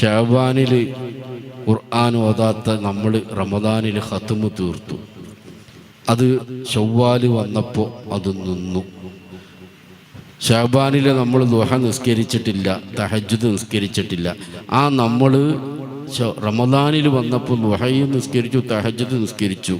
ഷാബാനിൽ ഖുർആൻ ഓതാത്ത നമ്മൾ റമദാനിൽ ഹത്തുമ് തീർത്തു. അത് ചൊവ്വാൽ വന്നപ്പോൾ അത് നിന്നു. ഷാബാനിൽ നമ്മൾ ദുഹ നിസ്കരിച്ചിട്ടില്ല തഹജുദ് നിസ്കരിച്ചിട്ടില്ല. ആ നമ്മൾ റമദാനിൽ വന്നപ്പോൾ ലുഹയും നിസ്കരിച്ചു തഹജത് നിസ്കരിച്ചു.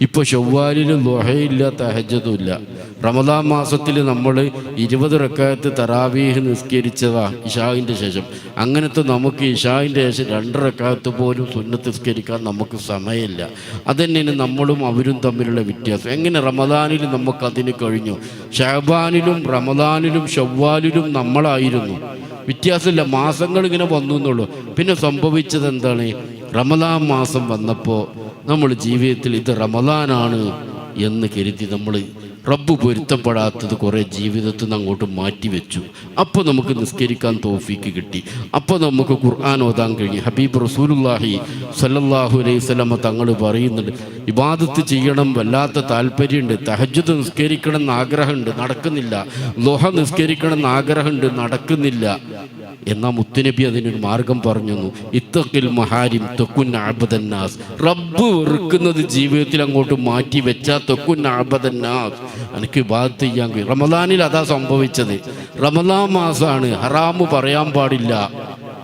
ഇപ്പോൾ ഷവ്വാലിൽ ലുഹയില്ല തഹജതും ഇല്ല. റമദാൻ മാസത്തിൽ നമ്മൾ ഇരുപത് റക്കായത്ത് തറാവീഹ് നിസ്കരിച്ചതാ ഇഷാഹിന്റെ ശേഷം. അങ്ങനത്തെ നമുക്ക് ഇഷാഹിന്റെ ശേഷം രണ്ട് റക്കായത്ത് പോലും സുന്നത്ത് നിസ്കരിക്കാൻ നമുക്ക് സമയമില്ല. അതന്നെയാണ് നമ്മളും അവരും തമ്മിലുള്ള വ്യത്യാസം. എങ്ങനെ റമദാനിൽ നമുക്കതിന് കഴിഞ്ഞു? ഷഹബാനിലും റമദാനിലും ഷവ്വാലിലും നമ്മളായിരുന്നു. വ്യത്യാസമില്ല. മാസങ്ങൾ ഇങ്ങനെ വന്നു എന്നുള്ളൂ പിന്നെ സംഭവിച്ചത് എന്താണ് റമദാൻ മാസം വന്നപ്പോൾ നമ്മൾ ജീവിതത്തിൽ ഇത് റമദാനാണ് എന്ന് കരുതി നമ്മൾ റബ്ബ് പൊരുത്തപ്പെടാത്തത് കുറേ ജീവിതത്തിൽ നിന്ന് അങ്ങോട്ട് മാറ്റിവെച്ചു അപ്പോൾ നമുക്ക് നിസ്കരിക്കാൻ തോഫിക്ക് കിട്ടി. അപ്പോൾ നമുക്ക് ഖുർആൻ ഓതാൻ കഴിഞ്ഞു. ഹബീബ് റസൂലുല്ലാഹി സല്ലല്ലാഹു അലൈഹി സ്വലമ തങ്ങൾ പറയുന്നുണ്ട് ഇബാദത്ത് ചെയ്യണം വല്ലാത്ത താല്പര്യമുണ്ട് തഹജ്ജുദ് നിസ്കരിക്കണം എന്ന് ആഗ്രഹമുണ്ട് നടക്കുന്നില്ല. ലോഹ നിസ്കരിക്കണം എന്ന് ആഗ്രഹമുണ്ട് നടക്കുന്നില്ല. എന്നാ മുത്തുനബി അതിനൊരു മാർഗം പറഞ്ഞു ഇത്തക്കിൽ മഹാരിം തൊക്കുൻ ആബദന്നാസ് റബ്ബ് വെറുക്കുന്നത് ജീവിതത്തിൽ അങ്ങോട്ട് മാറ്റി വെച്ചാൽ തൊക്കുൻ ആബദന്നാസ് എനിക്ക് ഇബാദത്ത് ചെയ്യാൻ കഴിയും റമദാനിൽ അതാ സംഭവിച്ചത്. റമദാൻ മാസമാണ് ഹറാമ് പറയാൻ പാടില്ല.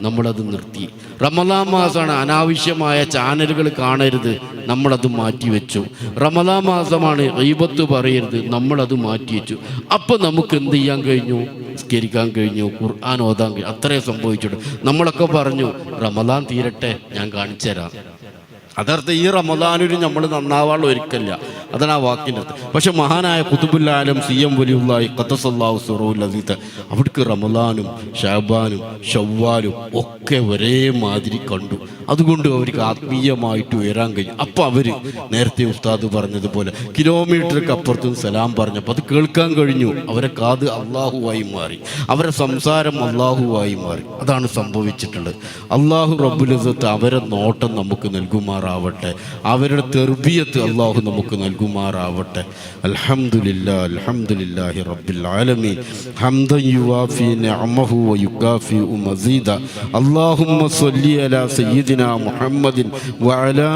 നമ്മളത് നിർത്തി. റമദാൻ മാസമാണ് അനാവശ്യമായ ചാനലുകൾ കാണരുത്. നമ്മളത് മാറ്റിവെച്ചു. റമദാൻ മാസമാണ് റീബത്ത് പറയരുത്. നമ്മളത് മാറ്റിവെച്ചു. അപ്പം നമുക്ക് എന്ത് ചെയ്യാൻ കഴിഞ്ഞു? സ്കരിക്കാൻ കഴിഞ്ഞു. ഖുർആൻ ഓതാൻ കഴിഞ്ഞു. അത്രേ സംഭവിച്ചിട്ടു നമ്മളൊക്കെ പറഞ്ഞു റമദാൻ തീരട്ടെ ഞാൻ കാണിച്ചു തരാം അതർത്ഥം ഈ റമദാനൊരു നമ്മൾ നന്നാവാനുള്ള ഒരിക്കല്ല അതാണ് ആ വാക്കിന്റെ അർത്ഥം. പക്ഷെ മഹാനായ കുത്തുബുല്ലാലും സി എം വലിയുള്ളായി ഖത്തസല്ലാഹു സുറോ അസീത്ത് അവിടേക്ക് റമദാനും ഷാബാനും ഷവ്വാലും ഒക്കെ ഒരേ മാതിരി കണ്ടു. അതുകൊണ്ട് അവർക്ക് ആത്മീയമായിട്ട് ഉയരാൻ കഴിയും. അപ്പം അവർ നേരത്തെ ഉസ്താദ് പറഞ്ഞതുപോലെ കിലോമീറ്റർക്ക് അപ്പുറത്തും സലാം പറഞ്ഞപ്പോൾ അത് കേൾക്കാൻ കഴിഞ്ഞു. അവരെ കാത് അള്ളാഹുവായി മാറി. അവരെ സംസാരം അള്ളാഹുവായി മാറി. അതാണ് സംഭവിച്ചിട്ടുള്ളത്. അള്ളാഹു റബ്ബുലസത്ത് അവരെ നോട്ടം നമുക്ക് നൽകുമാറാവട്ടെ അവരുടെ തെർബിയത്ത് അള്ളാഹു നമുക്ക് നൽകുമാറാവട്ടെ അൽഹംദുലില്ലാ അൽഹംദുലില്ലാഹി റബ്ബിൽ ആലമീൻ ഹംദൻ യുവാഫി നിഅമഹു വയുകാഫി മസീദ اللهم صل على سيدنا محمد وعلى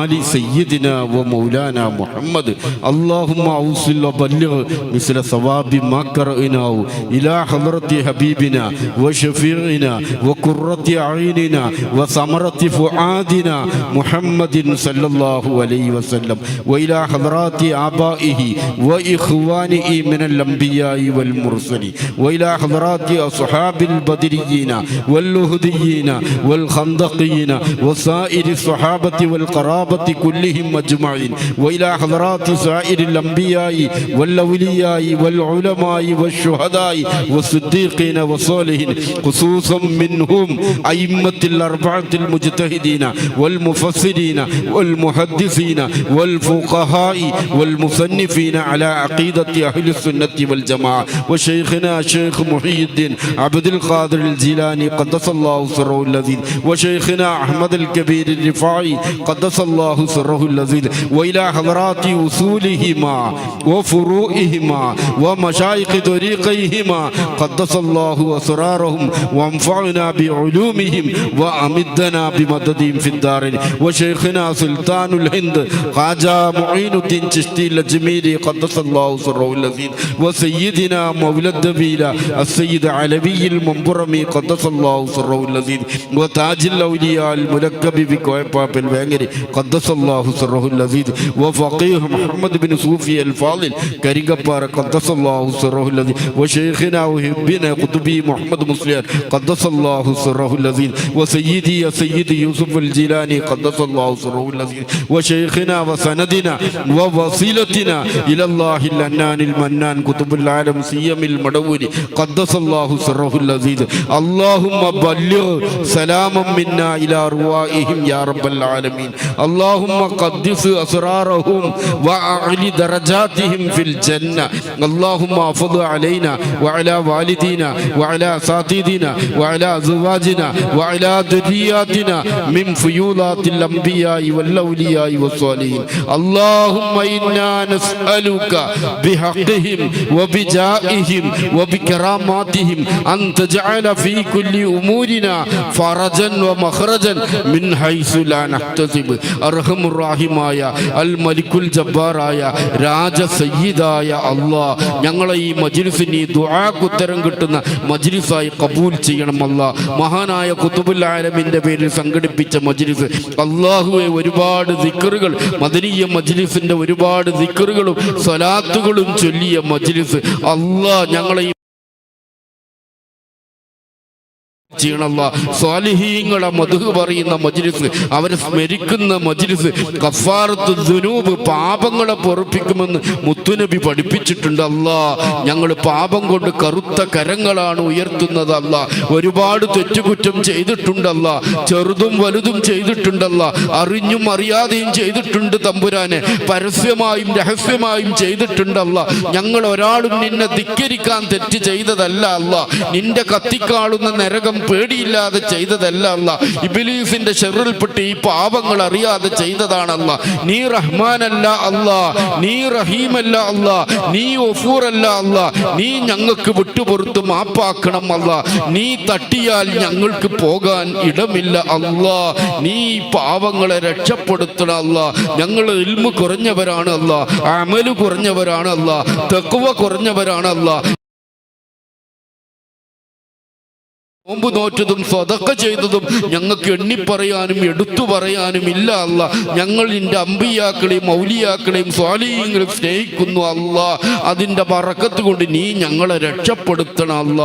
آل سيدنا ومولانا محمد اللهم أوصل وبلغ مثل ثواب ما قرأناه إلى حضرة حبيبنا وشفيعنا وقرة عيننا وثمرة فؤادنا محمد صلى الله عليه وسلم وإلى حضرات آبائه وإخوانه من الأنبياء والمرسلين وإلى حضرات أصحاب البدريين واللهديين والخندقين وسائر الصحابة والقرابة كلهم أجمعين وإلى حضرات سائر الأنبياء والأولياء والعلماء والشهداء والصديقين والصالحين خصوصا منهم أئمة الأربعة المجتهدين والمفسرين والمحدثين والفقهاء والمصنفين على عقيدة أهل السنة والجماعة. وشيخنا شيخ محي الدين عبد القادر الجيلاني قدس الله سره اللذيذ. وشيخنا أحمد الكبير الرفاعي قدس الله سره اللذيذ. وإلى حضرات أصولهما وفروعهما ومشايخ طريقيهما قدس الله أسرارهم وانفعنا بعلومهم وأمدنا بمددهم في الدارين وشيخنا سلطان الهند خواجة معين الدين چشتي الأجميري قدس الله سره اللذيذ وسيدنا مولى الدبيلة السيد علوي المنبرمي قدس الله سره اللذيذ وتاج الأولياء الملقب بكويباب البانجري قدس الله سره اللذيذ وفقيه محمد بن صوفي الفاضل كريقبار قدس الله سره اللذيذ وشيخنا وهبنا قطبي محمد مسلم قدس الله سره اللذيذ وسيدي يا سيدي يوسف الجيلاني قدس الله سره اللذيذ وشيخنا وسندنا ووصيلتنا إلى الله الأنان المنان كتب العالم سيم المدوري قدس الله سره اللذيذ اللهم بلغ سلاما منا إلى أرواحهم يا رب العالمين اللهم قدس أسرارهم وأعلي درجاتهم في الجنة اللهم أفض علينا وعلى والدينا وعلى أساتذتنا وعلى أزواجنا وعلى ذرياتنا من فيولات അൻബിയായി വല്ലൗലിയായി വസ്വാലിയിൻ അല്ലാഹുമ്മ ഇന്നാ നസ്അലുക ബിഹഖിഹിം വബിജാഇഹിം വബികറാമാതിഹിം അൻത ജഅല ഫീ കുല്ലി ഉമൂരിനാ ഫറജൻ വമഖറജൻ മിൻ ഹൈസു ലാ നഹ്തസിബ്. അർഹമുർ റഹീമായ അൽ മലികുൽ ജബ്ബാറായ രാജ സയ്യിദായ അല്ലാഹ് ഞങ്ങളെ ഈ മജ്ലിസിൽ നീ ദുആക്ക് ഉത്തരം കിട്ടുന്ന മജ്ലിസായി ഖബൂൽ ചെയ്യണം അല്ലാഹ് മഹാനായ ഖുതുബുൽ ആലമിന്റെ പേരിൽ സംഘടിപ്പിച്ച മജ്ലിസ് അല്ലാഹ് അള്ളാഹുവെ ഒരുപാട് ദിക്കറുകൾ. മദനീയ മജ്ലിസിന്റെ ഒരുപാട് ദിക്കറുകളും സ്വലാത്തുകളും ചൊല്ലിയ മജ്ലിസ്. അള്ളാഹ് ഞങ്ങളെ ചെയ്യണല്ല സ്വാലിഹീങ്ങളെ മധു പറയുന്ന മജ്ലിസ് അവരെ സ്മരിക്കുന്ന മജ്ലിസ് കഫാറത്ത് ദുനൂബ് പാപങ്ങളെ പൊറപ്പിക്കുമെന്ന് മുത്തുനബി പഠിപ്പിച്ചിട്ടുണ്ട് അല്ല ഞങ്ങൾ പാപം കൊണ്ട് കറുത്ത കരങ്ങളാണ് ഉയർത്തുന്നത് അല്ല ഒരുപാട് തെറ്റുകുറ്റം ചെയ്തിട്ടുണ്ടല്ല ചെറുതും വലുതും ചെയ്തിട്ടുണ്ടല്ല അറിഞ്ഞും അറിയാതെയും ചെയ്തിട്ടുണ്ട് തമ്പുരാനെ. പരസ്യമായും രഹസ്യമായും ചെയ്തിട്ടുണ്ടല്ല ഞങ്ങൾ ഒരാളും നിന്നെ ധിക്കരിക്കാൻ തെറ്റ് ചെയ്തതല്ല അല്ല നിന്റെ കത്തിക്കാളുന്ന നരകം പേടിയില്ലാതെ ചെയ്തതല്ല അല്ല ഇബിലീസിന്റെ ഷെറിൽപ്പെട്ട് ഈ പാപങ്ങൾ അറിയാതെ ചെയ്തതാണെന്ന നീ റഹ്മാനല്ല അല്ല നീ റഹീമല്ല അല്ല നീ ഒഫൂറല്ല അല്ല നീ ഞങ്ങൾക്ക് വിട്ടുപുറത്ത് മാപ്പാക്കണം അല്ല നീ തട്ടിയാൽ ഞങ്ങൾക്ക് പോകാൻ ഇടമില്ല അല്ല നീ പാവങ്ങളെ രക്ഷപ്പെടുത്തണം അല്ല ഞങ്ങൾ ഇൽമു കുറഞ്ഞവരാണ് അല്ല അമൽ കുറഞ്ഞവരാണ് അല്ല തെക്കുവ കുറഞ്ഞവരാണ് അല്ല നോമ്പ് നോറ്റതും സ്വതക്ക ചെയ്തതും ഞങ്ങൾക്ക് എണ്ണിപ്പറയാനും എടുത്തു പറയാനും ഇല്ല അല്ല. ഞങ്ങൾ നിന്റെ അമ്പിയാക്കളെയും മൗലിയാക്കളെയും സ്വാലീയങ്ങളെയും സ്നേഹിക്കുന്നു അല്ല. അതിന്റെ പറക്കത്ത് കൊണ്ട് നീ ഞങ്ങളെ രക്ഷപ്പെടുത്തണം അല്ല.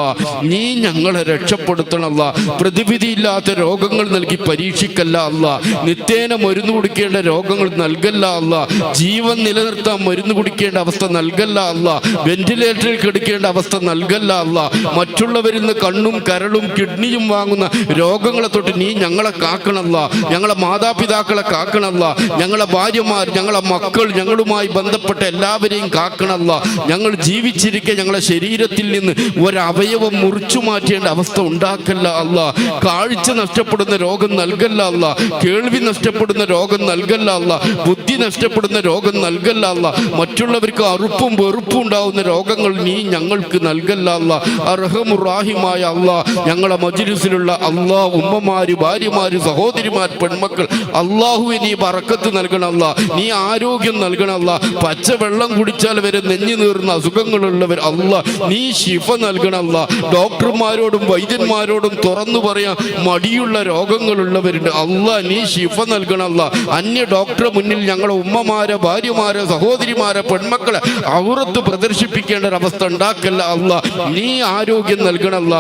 നീ ഞങ്ങളെ രക്ഷപ്പെടുത്തണം അല്ല. പ്രതിവിധിയില്ലാത്ത രോഗങ്ങൾ നൽകി പരീക്ഷിക്കല്ല അല്ല. നിത്യേന മരുന്ന് കുടിക്കേണ്ട രോഗങ്ങൾ നൽകല്ല അല്ല. ജീവൻ നിലനിർത്താൻ മരുന്ന് കുടിക്കേണ്ട അവസ്ഥ നൽകല്ല അല്ല. വെന്റിലേറ്ററിൽ കിടക്കേണ്ട അവസ്ഥ നൽകല്ല അല്ല. മറ്റുള്ളവരിൽ നിന്ന് കണ്ണും കരളും കിഡ്നിയും വാങ്ങുന്ന രോഗങ്ങളെ തൊട്ട് നീ ഞങ്ങളെ കാക്കണല്ല. ഞങ്ങളെ മാതാപിതാക്കളെ കാക്കണല്ല. ഞങ്ങളെ ഭാര്യമാർ ഞങ്ങളെ മക്കൾ ഞങ്ങളുമായി ബന്ധപ്പെട്ട എല്ലാവരെയും കാക്കണല്ല. ഞങ്ങൾ ജീവിച്ചിരിക്കെ ഞങ്ങളെ ശരീരത്തിൽ നിന്ന് ഒരവയവം മുറിച്ചു മാറ്റേണ്ട അവസ്ഥ ഉണ്ടാക്കല്ല അല്ല. കാഴ്ച നഷ്ടപ്പെടുന്ന രോഗം നൽകല്ല അല്ല. കേൾവി നഷ്ടപ്പെടുന്ന രോഗം നൽകല്ല അല്ല. ബുദ്ധി നഷ്ടപ്പെടുന്ന രോഗം നൽകല്ല അല്ല. മറ്റുള്ളവർക്ക് അറുപ്പും വെറുപ്പും ഉണ്ടാവുന്ന രോഗങ്ങൾ നീ ഞങ്ങൾക്ക് നൽകല്ല അല്ല. അർഹമുറാഹിമായ അല്ല. ഞങ്ങളെ മജ്ലിസിലുള്ള അള്ളാ ഉമ്മമാര് ഭാര്യമാര് സഹോദരിമാർ പെൺമക്കൾ അള്ളാഹുവെ നീ പറക്കത്ത് നൽകണമല്ല നീ ആരോഗ്യം നൽകണമല്ല പച്ചവെള്ളം കുടിച്ചാൽ വരെ നെഞ്ഞു നീറുന്ന അസുഖങ്ങളുള്ളവർ അല്ല. നീ ശിഫ നൽകണമല്ല ഡോക്ടർമാരോടും വൈദ്യന്മാരോടും തുറന്നു പറയാൻ മടിയുള്ള രോഗങ്ങളുള്ളവരുണ്ട് അല്ല നീ ശിഫ നൽകണമല്ല അന്യ ഡോക്ടറെ മുന്നിൽ ഞങ്ങളുടെ ഉമ്മമാരെ ഭാര്യമാരെ സഹോദരിമാരെ പെൺമക്കളെ ഔറത്ത് പ്രദർശിപ്പിക്കേണ്ട ഒരവസ്ഥ ഉണ്ടാക്കല്ല അല്ല. നീ ആരോഗ്യം നൽകണമല്ല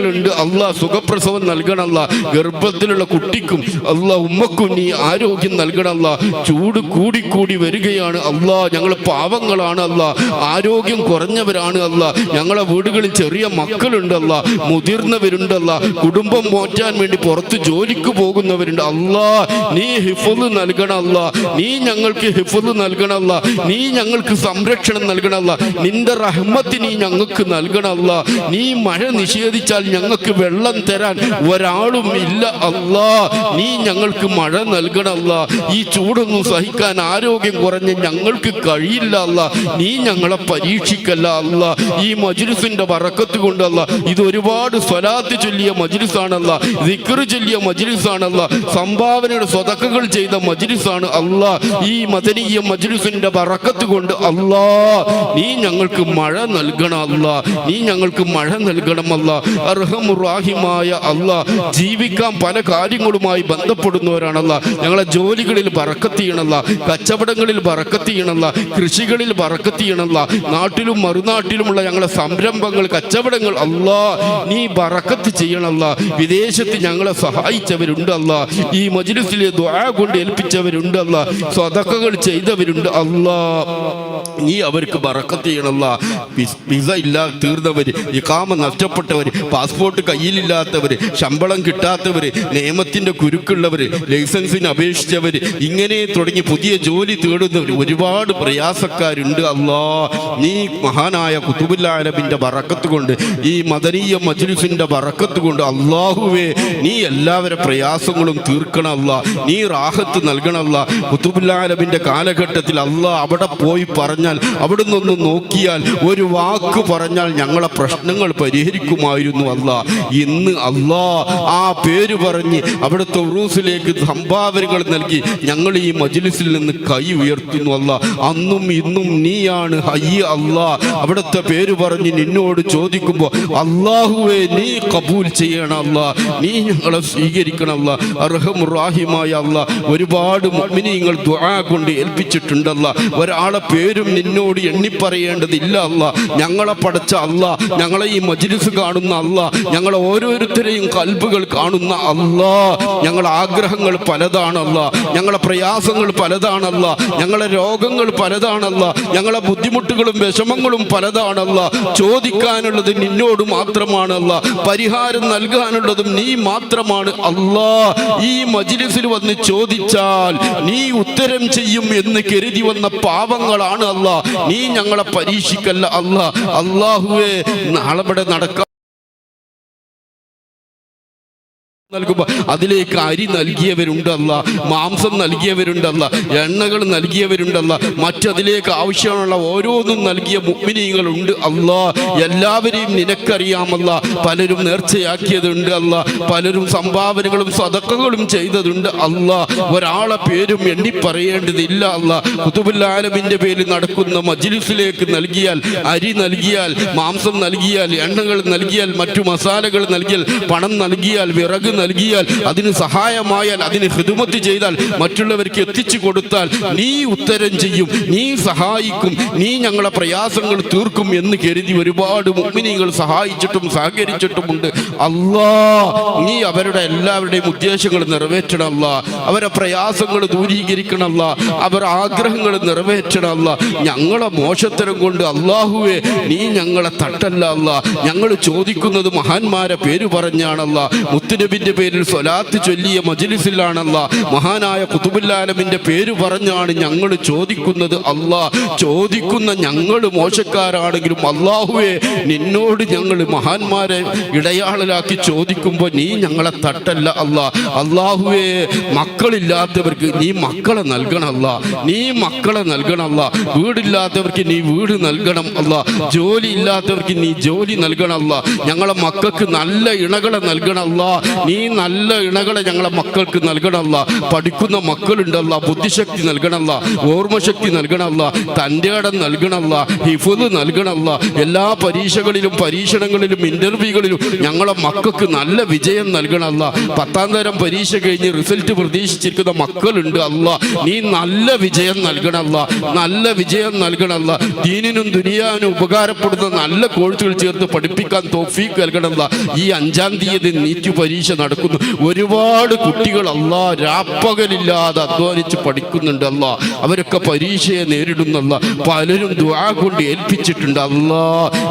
ഗർഭിണികളുണ്ട് അള്ളാഹ് സുഖപ്രസവം നൽകണമല്ല ഗർഭത്തിലുള്ള കുട്ടിക്കും അള്ളാഹ് ഉമ്മക്കും നീ ആരോഗ്യം നൽകണമല്ല ചൂട് കൂടി കൂടി വരികയാണ് അള്ളാഹ് ഞങ്ങൾ പാവങ്ങളാണ് അല്ല ആരോഗ്യം കുറഞ്ഞവരാണ് അല്ല ഞങ്ങളെ വീടുകളിൽ ചെറിയ മക്കളുണ്ടല്ല മുതിർന്നവരുണ്ടല്ല കുടുംബം മോറ്റാൻ വേണ്ടി പുറത്ത് ജോലിക്ക് പോകുന്നവരുണ്ട് അല്ലാ നീ ഹിഫുദ് നൽകണമല്ല നീ ഞങ്ങൾക്ക് ഹിഫുദ് നൽകണമല്ല നീ ഞങ്ങൾക്ക് സംരക്ഷണം നൽകണമല്ല നിന്റെ റഹ്മത്ത് നീ ഞങ്ങൾക്ക് നൽകണമല്ല നീ മഴ നിഷേധിച്ചാൽ ഞങ്ങൾക്ക് വെള്ളം തരാൻ ഒരാളും ഇല്ല അല്ലാ. നീ ഞങ്ങൾക്ക് മഴ നൽകണമല്ല ഈ ചൂടൊന്നും സഹിക്കാൻ ആരോഗ്യം കുറഞ്ഞ് ഞങ്ങൾക്ക് കഴിയില്ല അല്ല. നീ ഞങ്ങളെ പരീക്ഷിക്കല്ല അല്ല. ഈ മജ്ലിസിന്റെ വറക്കത്ത് കൊണ്ടല്ല ഇത് ഒരുപാട് സ്വലാത്ത് ചൊല്ലിയ മജ്ലിസാണല്ല ദിക്കറ് ചൊല്ലിയ മജ്ലിസാണല്ല സംഭാവനയുടെ സ്വതക്കകൾ ചെയ്ത മജ്ലിസാണ് അല്ല. ഈ മദനീയ മജ്ലിസിന്റെ വറക്കത്ത് കൊണ്ട് അല്ലാ. നീ ഞങ്ങൾക്ക് മഴ നൽകണം അല്ല. നീ ഞങ്ങൾക്ക് മഴ നൽകണം നൽകണമല്ല അർഹമുറാഹിമായ അല്ല ജീവിക്കാൻ പല കാര്യങ്ങളുമായി ബന്ധപ്പെടുന്നവരാണല്ല. ഞങ്ങളെ ജോലികളിൽ പറക്കത്തിയണല്ല കച്ചവടങ്ങളിൽ പറക്കത്തിയണല്ല കൃഷികളിൽ പറക്കത്തിയണല്ല നാട്ടിലും മറുനാട്ടിലുമുള്ള ഞങ്ങളെ സംരംഭങ്ങൾ കച്ചവടങ്ങൾ അല്ല നീ പറക്കത്ത് ചെയ്യണല്ല. വിദേശത്ത് ഞങ്ങളെ സഹായിച്ചവരുണ്ട് അല്ല ഈ മജ്ലിസിലെ ദ്വാ കൊണ്ട് ഏൽപ്പിച്ചവരുണ്ട് അല്ല സ്വതക്കകൾ ചെയ്തവരുണ്ട് അല്ലാ. നീ അവർക്ക് ബറക്കത്ത് ചെയ്യണമല്ല വിസ്- ഇല്ലാ തീർന്നവർ ഇക്കാമ നഷ്ടപ്പെട്ടവർ പാസ്പോർട്ട് കയ്യിലില്ലാത്തവർ ശമ്പളം കിട്ടാത്തവർ നിയമത്തിന്റെ കുരുക്കുള്ളവർ ലൈസൻസിന് അപേക്ഷിച്ചവർ ഇങ്ങനെ തുടങ്ങി പുതിയ ജോലി തേടുന്നവർ ഒരുപാട് പ്രയാസക്കാരുണ്ട് അല്ലാ. നീ മഹാനായ കുത്തുബുല്ലാലബിന്റെ ബറക്കത്ത് കൊണ്ട് ഈ മദനീയ മജ്ലിസിന്റെ ബറക്കത്ത് കൊണ്ട് അള്ളാഹുവേ നീ എല്ലാവരുടെ പ്രയാസങ്ങളും തീർക്കണമല്ല നീ റാഹത്ത് നൽകണമല്ല കുത്തുബുല്ലാലബിന്റെ കാലഘട്ടത്തിൽ അള്ളാ അവിടെ പോയി പറഞ്ഞാൽ അവിടെ നിന്ന് നോക്കിയാൽ ഒരു വാക്ക് പറഞ്ഞാൽ ഞങ്ങളെ പ്രശ്നങ്ങൾ പരിഹരിക്കുമായിരുന്നു അല്ല. ഇന്ന് അല്ലാ ആ പേര് പറഞ്ഞ് അവിടുത്തെ ഉറൂസിലേക്ക് സംഭാവനകൾ നൽകി ഞങ്ങൾ ഈ മജ്ലിസിൽ നിന്ന് കൈ ഉയർത്തുന്നു അല്ല. അന്നും ഇന്നും നീയാണ് ഹയ്യ അല്ലാ. അവിടുത്തെ പേര് പറഞ്ഞ് നിന്നോട് ചോദിക്കുമ്പോൾ അള്ളാഹുവെ നീ കബൂൽ ചെയ്യണം അല്ല. നീ ഞങ്ങളെ സ്വീകരിക്കണം അല്ല. അർഹം റാഹിമായ അല്ല. ഒരുപാട് മുഅ്മിനീങ്ങൾ ദുആ കൊണ്ട് ഏൽപ്പിച്ചിട്ടുണ്ടല്ല ഒരാളെ പേരും നിന്നോട് എണ്ണിപ്പറയേണ്ടതില്ല അല്ല. ഞങ്ങളെ പഠിച്ച അല്ല. ഞങ്ങളെ ഈ മജ്ലിസ് കാണുന്ന അല്ല. ഞങ്ങളെ ഓരോരുത്തരെയും കൽബുകൾ കാണുന്ന അല്ല. ഞങ്ങളെ ആഗ്രഹങ്ങൾ പലതാണല്ല ഞങ്ങളെ പ്രയാസങ്ങൾ പലതാണല്ല ഞങ്ങളെ രോഗങ്ങൾ പലതാണല്ല ഞങ്ങളെ ബുദ്ധിമുട്ടുകളും വിഷമങ്ങളും പലതാണല്ല ചോദിക്കാനുള്ളത് നിന്നോട് മാത്രമാണല്ല പരിഹാരം നൽകാനുള്ളതും നീ മാത്രമാണ് അല്ലാ. ഈ മജ്ലിസിൽ വന്ന് ചോദിച്ചാൽ നീ ഉത്തരം ചെയ്യും എന്ന് കരുതി വന്ന പാവങ്ങളാണ് അല്ല. നീ ഞങ്ങളെ പരീക്ഷിക്കല്ല അല്ല. അള്ളാഹുവേ നാളെ ഇവിടെ നടക്കാം നൽകുമ്പോ അതിലേക്ക് അരി നൽകിയവരുണ്ടല്ല മാംസം നൽകിയവരുണ്ടല്ല എണ്ണകൾ നൽകിയവരുണ്ടല്ല മറ്റതിലേക്ക് ആവശ്യമുള്ള ഓരോന്നും നൽകിയ മുഗ്മിനീകളുണ്ട് അല്ല. എല്ലാവരെയും നിനക്കറിയാമല്ല പലരും നേർച്ചയാക്കിയതുണ്ട് അല്ല പലരും സംഭാവനകളും സതക്കങ്ങളും ചെയ്തതുണ്ട് അല്ല. ഒരാളെ പേരും എണ്ണി പറയേണ്ടതില്ല അല്ല കുതുബുല്ലാലമിന്റെ പേരിൽ നടക്കുന്ന മജ്ലിസിലേക്ക് നൽകിയാൽ അരി നൽകിയാൽ മാംസം നൽകിയാൽ എണ്ണകൾ നൽകിയാൽ മറ്റു മസാലകൾ നൽകിയാൽ പണം നൽകിയാൽ വിറക് നൽകിയാൽ അതിന് സഹായമായാൽ അതിന് ഹിതുമത്ത് ചെയ്താൽ മറ്റുള്ളവർക്ക് എത്തിച്ചു കൊടുത്താൽ നീ ഉത്തരം ചെയ്യും നീ സഹായിക്കും നീ ഞങ്ങളെ പ്രയാസങ്ങൾ തീർക്കും എന്ന് കരുതി ഒരുപാട് മുഗ്മിനികൾ സഹായിച്ചിട്ടും സഹകരിച്ചിട്ടുമുണ്ട്. അല്ലാ നീ അവരുടെ എല്ലാവരുടെയും ഉദ്ദേശങ്ങൾ നിറവേറ്റണമല്ല അവരെ പ്രയാസങ്ങൾ ദൂരീകരിക്കണമല്ല അവർ ആഗ്രഹങ്ങൾ നിറവേറ്റണമല്ല ഞങ്ങളെ മോശത്തരം കൊണ്ട് അള്ളാഹുവെ നീ ഞങ്ങളെ തട്ടല്ല അല്ല. ഞങ്ങൾ ചോദിക്കുന്നത് മഹാന്മാരെ പേര് പറഞ്ഞാണല്ല മുത്തുനബിന്റെ പേരിൽ സ്വലാത്ത് ചൊല്ലിയ മജിലിസിലാണല്ല. മഹാനായ കുതുബുല്ലാലമിന്റെ പേര് പറഞ്ഞാണ് ഞങ്ങൾ ചോദിക്കുന്നത് അള്ളാ ചോദിക്കുന്ന ഞങ്ങൾ മോശക്കാരാണെങ്കിലും അള്ളാഹുവെ നിന്നോട് ഞങ്ങൾ മഹാന്മാരെ ഇടയാളലാക്കി ചോദിക്കുമ്പോൾ നീ ഞങ്ങളെ തട്ടല്ല അല്ല. അള്ളാഹുവെ മക്കളില്ലാത്തവർക്ക് നീ മക്കളെ നൽകണമല്ല നീ മക്കളെ നൽകണമല്ല വീടില്ലാത്തവർക്ക് നീ വീട് നൽകണം അല്ല. ജോലി ഇല്ലാത്തവർക്ക് നീ ജോലി നൽകണമല്ല ഞങ്ങളെ മക്കൾക്ക് നല്ല ഇണകളെ നൽകണമല്ല നീ നല്ല ഇണകളെ ഞങ്ങളെ മക്കൾക്ക് നൽകണമല്ല. പഠിക്കുന്ന മക്കളുണ്ടല്ല ബുദ്ധിശക്തി നൽകണമല്ല ഓർമ്മശക്തി നൽകണമല്ല തന്റെ ഇടം നൽകണമല്ല ഹിഫുദ് നൽകണമല്ല. എല്ലാ പരീക്ഷകളിലും പരീക്ഷണങ്ങളിലും ഇന്റർവ്യൂകളിലും ഞങ്ങളെ മക്കൾക്ക് നല്ല വിജയം നൽകണമല്ല. പത്താം തരം പരീക്ഷ കഴിഞ്ഞ് റിസൾട്ട് പ്രതീക്ഷിച്ചിരിക്കുന്ന മക്കളുണ്ട് അല്ല. നീ നല്ല വിജയം നൽകണമല്ല. നല്ല വിജയം നൽകണമല്ല. ദീനിനും ദുനിയാനും ഉപകാരപ്പെടുന്ന നല്ല കോഴ്സുകൾ ചേർത്ത് പഠിപ്പിക്കാൻ തോഫീക്ക് നൽകണമല്ല. ഈ അഞ്ചാം തീയതി നീറ്റ് പരീക്ഷ നടക്കുന്നു. ഒരുപാട് കുട്ടികൾ അല്ലാ രാപ്പകലില്ലാതെ അധ്വാനിച്ച് പഠിക്കുന്നുണ്ട് അല്ല. അവരൊക്കെ പരീക്ഷയെ നേരിടുന്നല്ല. പലരും ദ്വാ കൊണ്ട് ഏൽപ്പിച്ചിട്ടുണ്ട് അല്ല.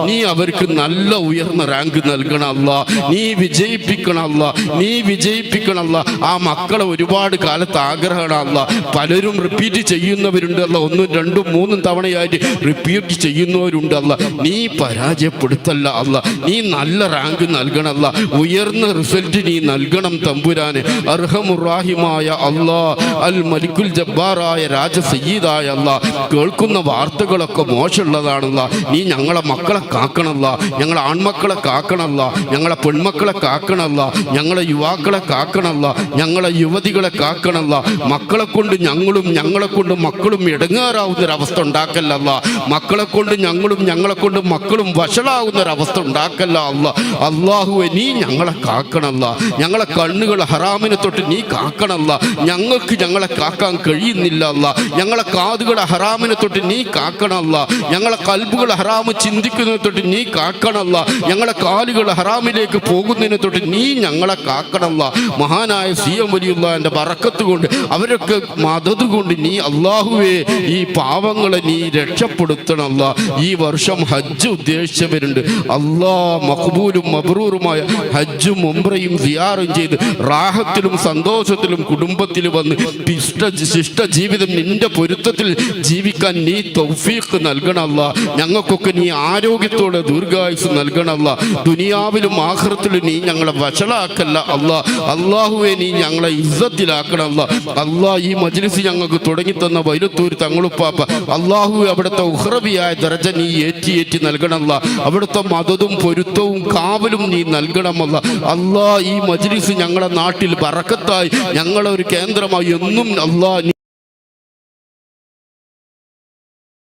നീ അവർക്ക് നല്ല ഉയർന്ന റാങ്ക് നൽകണം അല്ല. നീ വിജയിപ്പിക്കണം അല്ല. നീ വിജയിപ്പിക്കണം അല്ല. ആ മക്കളെ ഒരുപാട് കാലത്ത് ആഗ്രഹമാണ് അല്ല. പലരും റിപ്പീറ്റ് ചെയ്യുന്നവരുണ്ട് അല്ല. ഒന്നും രണ്ടും മൂന്നും തവണയായിട്ട് റിപ്പീറ്റ് ചെയ്യുന്നവരുണ്ട് അല്ല. നീ പരാജയപ്പെടുത്തല്ല അല്ല. നീ നല്ല റാങ്ക് നൽകണമല്ല ഉയർന്ന റിസൾട്ട് നീ നൽകണം തമ്പുരാന്. അർഹമുറാഹിമായ അള്ളാ അൽ മലിക്കുൽ ജബ്ബാറായ രാജ സയ്യിദായ അല്ല കേൾക്കുന്ന വാർത്തകളൊക്കെ മോശമുള്ളതാണല്ല. നീ ഞങ്ങളെ മക്കളെ കാക്കണല്ല. ഞങ്ങളെ ആൺമക്കളെ കാക്കണല്ല. ഞങ്ങളെ പെൺമക്കളെ കാക്കണല്ല. ഞങ്ങളെ യുവാക്കളെ കാക്കണല്ല. ഞങ്ങളെ യുവതികളെ കാക്കണല്ല. മക്കളെ കൊണ്ട് ഞങ്ങളും ഞങ്ങളെ കൊണ്ട് മക്കളും ഇടങ്ങാറാവുന്ന ഒരവസ്ഥ ഉണ്ടാക്കല്ലല്ല. മക്കളെ കൊണ്ട് ഞങ്ങളും ഞങ്ങളെ കൊണ്ട് മക്കളും വഷളാവുന്ന ഒരവസ്ഥ ഉണ്ടാക്കല്ല അല്ല അള്ളാഹുവെ നീ ഞങ്ങളെ കാക്കണല്ല. ഞങ്ങളെ കണ്ണുകൾ ഹറാമിനെ തൊട്ട് നീ കാക്കണമല്ല ഞങ്ങൾക്ക് ഞങ്ങളെ കാക്കാൻ കഴിയുന്നില്ല അല്ല. ഞങ്ങളെ കാതുകൾ ഹറാമിനെ തൊട്ട് നീ കാക്കണമല്ല ഞങ്ങളെ കൽബുകൾ ഹറാമ് ചിന്തിക്കുന്നതിനെ തൊട്ട് നീ കാക്കണമല്ല ഞങ്ങളെ കാലുകൾ ഹറാമിലേക്ക് പോകുന്നതിനെ തൊട്ട് നീ ഞങ്ങളെ കാക്കണമല്ല മഹാനായ സി എം വലിയുള്ളതിന്റെ പറക്കത്ത് കൊണ്ട് അവരൊക്കെ മതത് കൊണ്ട് നീ അള്ളാഹുവേ ഈ പാവങ്ങളെ നീ രക്ഷപ്പെടുത്തണമല്ല ഈ വർഷം ഹജ്ജ് ഉദ്ദേശിച്ചവരുണ്ട്. അള്ളാ മഖബൂലും മബ്രൂറുമായ ഹജ്ജും ഉംറയും സിയാറും ചെയ്ത് റാഹത്തിലും സന്തോഷത്തിലും കുടുംബത്തിൽ വന്ന് ഇഷ്ട ശിഷ്ട ജീവിതം നിന്റെ പൊരുത്തത്തിൽ ജീവിക്കാൻ നീ തൗഫീഖ് നൽകണമല്ല. ഞങ്ങൾക്കൊക്കെ നീ ആരോഗ്യത്തോടെ ദീർഘായുസ് നൽകണമല്ല. ദുനിയാവിലും ആഹൃത്തിലും നീ ഞങ്ങളെ വഷളാക്കല്ല അല്ല. അള്ളാഹുവെ നീ ഞങ്ങളെ ഇസ്സത്തിലാക്കണമല്ല. അല്ലാ ഈ മജ്ലിസ് ഞങ്ങൾക്ക് തുടങ്ങി തന്ന വൈലത്തൂർ തങ്ങളുപ്പാപ്പ അള്ളാഹു അവിടുത്തെ ഉഹ്റബിയായ ദർജ നീ ഏറ്റി ഏറ്റി നൽകണമല്ല. അവിടുത്തെ മതതും പൊരുത്തവും കാവലും നീ നൽകണമല്ല. അല്ലാ ഈ മജ്ലിസ് ഞങ്ങളുടെ നാട്ടിൽ ബറക്കത്തായി. ഞങ്ങളൊരു കേന്ദ്രമായി. എന്നും അല്ലാ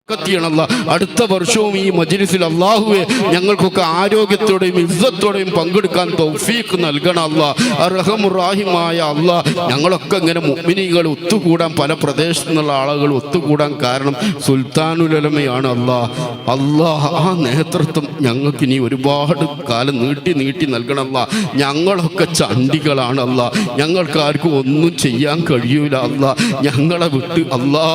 നീ ണല്ല അടുത്ത വർഷവും ഈ മജ്ലിസിൽ അള്ളാഹുവെ ഞങ്ങൾക്കൊക്കെ ആരോഗ്യത്തോടെയും ഇസ്സത്തോടെയും പങ്കെടുക്കാൻ തൗഫീഖ് നൽകണം അല്ല അർഹമുറാഹിമായ അല്ല. ഞങ്ങളൊക്കെ ഇങ്ങനെ മുമ്മിനികൾ ഒത്തുകൂടാൻ പല പ്രദേശത്തു നിന്നുള്ള ആളുകൾ ഒത്തുകൂടാൻ കാരണം സുൽത്താനുലമയാണ് അള്ളാഹ് അള്ളാഹ് ആ നേതൃത്വം ഞങ്ങൾക്ക് ഇനി ഒരുപാട് കാലം നീട്ടി നീട്ടി നൽകണമല്ല ഞങ്ങളൊക്കെ ചണ്ടികളാണ് അല്ല. ഞങ്ങൾക്ക് ആർക്കും ഒന്നും ചെയ്യാൻ കഴിയൂല അല്ല. ഞങ്ങളെ വിട്ട് അല്ലാ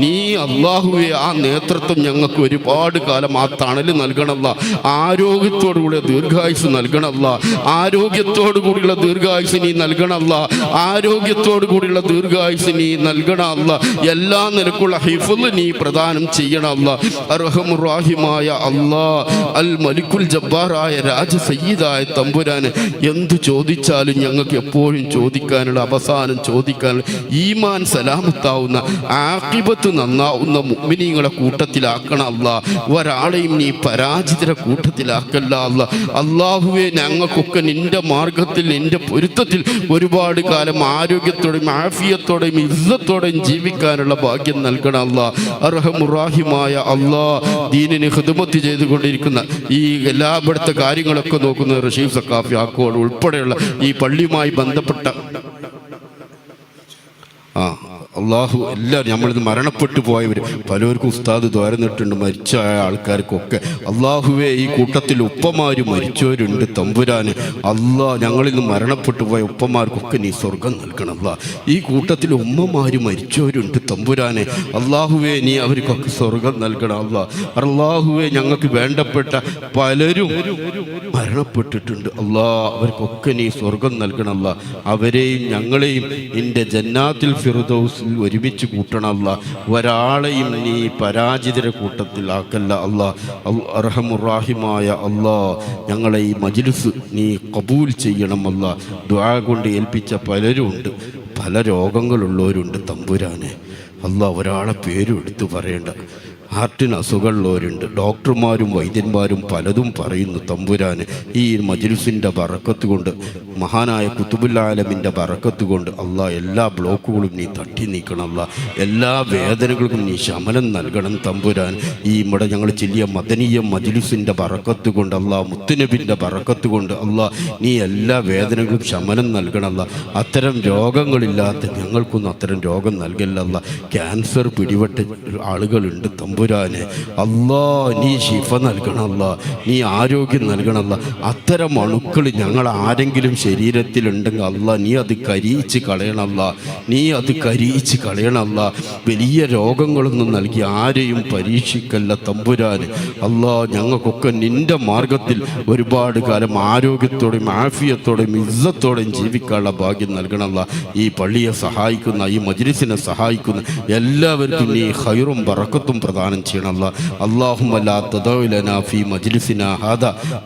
നീ അള്ളാഹുവെ ആ നേതൃത്വം ഞങ്ങൾക്ക് ഒരുപാട് കാലം ആ തണൽ നൽകണമല്ല. ആരോഗ്യത്തോടുകൂടിയ ദീർഘായുസ് നൽകണമല്ല. ആരോഗ്യത്തോടു കൂടിയുള്ള ദീർഘായുസ് നീ നൽകണമല്ല. ആരോഗ്യത്തോടു കൂടിയുള്ള ദീർഘായുസ് നീ നൽകണമല്ല. എല്ലാ നിലക്കുള്ള ഹിഫുൽ നീ പ്രദാനം ചെയ്യണമല്ല. അർഹമുറാഹിമായ അള്ളാ അൽ മലിക്കുൽ ജബ്ബാറായ രാജ സയ്യിദായ തമ്പുരാന് എന്തു ചോദിച്ചാലും ഞങ്ങൾക്ക് എപ്പോഴും ചോദിക്കാനുള്ള അവസാനം ചോദിക്കാനുള്ള ഈമാൻ സലാമത്താവുന്ന ആക്കിബത്ത് നന്നാവുന്ന മുഅ്മിനീങ്ങളെ കൂട്ടത്തിലാക്കണം അല്ല. ഒരാളെയും നീ പരാജിതരെ കൂട്ടത്തിലാക്കല്ല അല്ല. അള്ളാഹുവെ ഞങ്ങൾക്കൊക്കെ നിന്റെ മാർഗത്തിൽ നിന്റെ പൊരുത്തത്തിൽ ഒരുപാട് കാലം ആരോഗ്യത്തോടെയും ആഫിയത്തോടെയും ഇസ്സത്തോടെയും ജീവിക്കാനുള്ള ഭാഗ്യം നൽകണം അല്ല. അർഹമുറാഹിമായ അള്ളാ ദീനിന് ഹൃദമത്ത് ചെയ്തുകൊണ്ടിരിക്കുന്ന ഈ എല്ലാ ഇവിടുത്തെ കാര്യങ്ങളൊക്കെ നോക്കുന്ന റഷീഫ് സക്കാഫി ആക്കോട് ഉൾപ്പെടെയുള്ള ഈ പള്ളിയുമായി ബന്ധപ്പെട്ട അള്ളാഹു എല്ലാവരും നമ്മളിത് മരണപ്പെട്ടു പോയവർ പലർക്കും ഉസ്താദ് ദ്വാരന്നിട്ടുണ്ട് മരിച്ച ആൾക്കാർക്കൊക്കെ. അള്ളാഹുവെ ഈ കൂട്ടത്തിൽ ഉപ്പമാര് മരിച്ചവരുണ്ട് തമ്പുരാന്. അള്ളാ ഞങ്ങളിന്ന് മരണപ്പെട്ടു പോയ ഉപ്പമാർക്കൊക്കെ നീ സ്വർഗം നൽകണം അല്ലാ ഈ കൂട്ടത്തിൽ ഉമ്മമാര് മരിച്ചവരുണ്ട് തമ്പുരാനെ. അള്ളാഹുവെ നീ അവർക്കൊക്കെ സ്വർഗം നൽകണം അല്ലാ അള്ളാഹുവെ ഞങ്ങൾക്ക് വേണ്ടപ്പെട്ട പലരും മരണപ്പെട്ടിട്ടുണ്ട് അല്ലാ അവർക്കൊക്കെ നീ സ്വർഗം നൽകണം അല്ലാ അവരെയും ഞങ്ങളെയും നിന്റെ ജന്നാത്തിൽ ഫിറുദൌസിൽ കൂട്ടണം കൂട്ടണമല്ല ഒരാളെയും നീ പരാജിതര കൂട്ടത്തിലാക്കല്ല അല്ല. അർഹമുറാഹിമായ അല്ലാ. ഞങ്ങളെ ഈ മജ്ലിസ് നീ കബൂൽ ചെയ്യണമല്ല ദ്വാ കൊണ്ട് ഏൽപ്പിച്ച പലരും ഉണ്ട്. പല രോഗങ്ങളുള്ളവരുണ്ട് തമ്പുരാനെ. അല്ല ഒരാളെ പേരും എടുത്തു പറയേണ്ട. ഹാർട്ടിന് അസുഖമുള്ളവരുണ്ട്. ഡോക്ടർമാരും വൈദ്യന്മാരും പലതും പറയുന്നു തമ്പുരാന്. ഈ മജ്ലിസിന്റെ ബറക്കത്ത് കൊണ്ട് മഹാനായ കുത്തുബുല്ലാലമിന്റെ ബറക്കത്ത് കൊണ്ട് അല്ല എല്ലാ ബ്ലോക്കുകളും നീ തട്ടി നീക്കണം അല്ല എല്ലാ വേദനകൾക്കും നീ ശമനം നൽകണം തമ്പുരാൻ. ഈ ഇവിടെ ഞങ്ങൾ ചെല്ലിയ മദനീയ മജ്ലിസിന്റെ ബറക്കത്ത് കൊണ്ട് അല്ല മുത്തുനബിന്റെ ബറക്കത്ത് കൊണ്ട് അല്ല നീ എല്ലാ വേദനകളും ശമനം നൽകണമല്ല അത്തരം രോഗങ്ങളില്ലാത്ത ഞങ്ങൾക്കൊന്നും അത്തരം രോഗം നൽകല്ലല്ല ക്യാൻസർ പിടിപെട്ട ആളുകളുണ്ട് തമ്പുരാനെ. അല്ലാ നീ ശിഫ നൽകണമല്ല നീ ആരോഗ്യം നൽകണമല്ല അത്തരം അണുക്കൾ ഞങ്ങൾ ആരെങ്കിലും ശരീരത്തിലുണ്ടെങ്കിൽ അല്ല നീ അത് കരിയിച്ച് കളയണമല്ല നീ അത് കരിയിച്ച് കളയണമല്ല വലിയ രോഗങ്ങളൊന്നും നൽകി ആരെയും പരീക്ഷിക്കല്ല തമ്പുരാന്. അല്ലാ ഞങ്ങൾക്കൊക്കെ നിന്റെ മാർഗത്തിൽ ഒരുപാട് കാലം ആരോഗ്യത്തോടെയും ആഫിയത്തോടെയും ഇസ്സത്തോടെയും ജീവിക്കാനുള്ള ഭാഗ്യം നൽകണമല്ല ഈ പള്ളിയെ സഹായിക്കുന്ന ഈ മജ്ലിസിനെ സഹായിക്കുന്ന എല്ലാവർക്കും നീ ഹൈറും ബറക്കത്തും പ്രദാനം ചെയ്യണമല്ല അള്ളാഹും അല്ലാ ഫി മജ്ലിസിന ഹാദ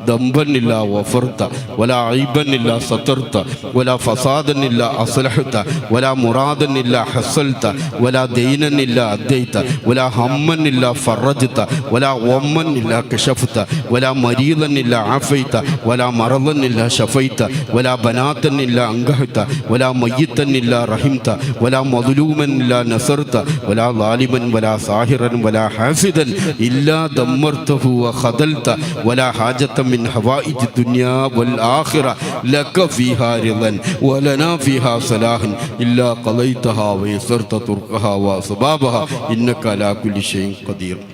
ദമ്പനില്ല വഫർത്ത വല ഐബനില്ല സത്തർത്ത വല ഫസാദനില്ല അസ്ലഹത്ത വല മുറാദനില്ല ഹസൽത്ത വല ദൈനനില്ല അദ്ദൈത്ത വല ഹമ്മനില്ല ഫറജ്ത വല ഒമ്മനില്ല കഷഫത്ത വല മരീദനില്ല ആഫൈത്ത വല മറദനില്ല ഷഫൈത്ത വല ബനാത്തനില്ല അങ്കഹത്ത വല മയ്യത്തനില്ല റഹിംത വല മധുലൂമനില്ല നസർത്ത വല ലാലിമൻ വല സാഹിറൻ വല حافظا إلا دمرته وخذلت ولا حاجة من حوائج الدنيا والآخرة. لك فيها رضا ولنا فيها صلاح. إلا قضيتها ويسرت تركها وأسبابها. إنك على كل شيء قدير.